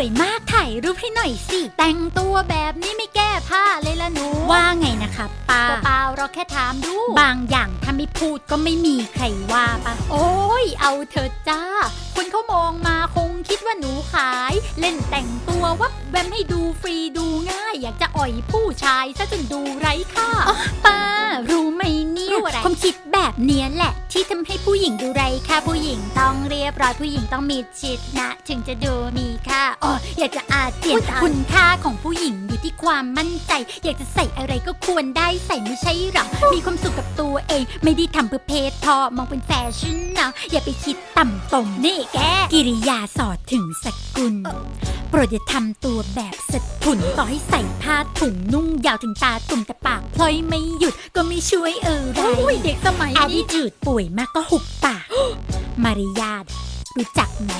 วยมากถ่ายรูปให้หน่อยสิ แต่งตัวแบบนี้ไม่แก้ผ้าเลยละหนู ว่าไงนะคะป้าเปล่าเราแค่ถามดู บางอย่างถ้าไม่พูดก็ไม่มีใครว่าปะโอ้ย เอาเถอะจ้า คนเขามองมาคงคิดว่าหนูขาย เล่นแต่งตัววับแวมให้ดูฟรีดูง่าย อยากจะอ่อยผู้ชายซะจนดูไร้ค่าป้ารู้ ความคิดแบบเนี้ยแหละ ที่ทำให้ผู้หญิงดูไร้ค่าผู้หญิงต้องเรียบร้อยผู้หญิงต้องมีจิตนะ ถึงจะดูมีค่าอ๋ออยากจะอาเจียนตายคุณค่าของผู้หญิงอยู่ที่ความมั่นใจ อยากจะใส่อะไรก็ควรได้ใส่ไม่ใช่หรอมีความสุขกับตัวเอง ไม่ได้ทำเพื่อเพศพอมองเป็นแฟชั่นนะอย่าไปคิดต่ำตมนี่แกกิริยาสอดถึงสกุล โปรดอย่าทำตัวแบบสะทุนต่อให้ใส่ผ้าถุงนุ่งยาวถึงตาตุ่มแต่ปากพลอยไม่หยุดก็ไม่ช่วยเออไรโอ้ยเด็กสมัยอาดินี้จืดป่วยมากก็หุบปาก มารยาทรู้จักไหม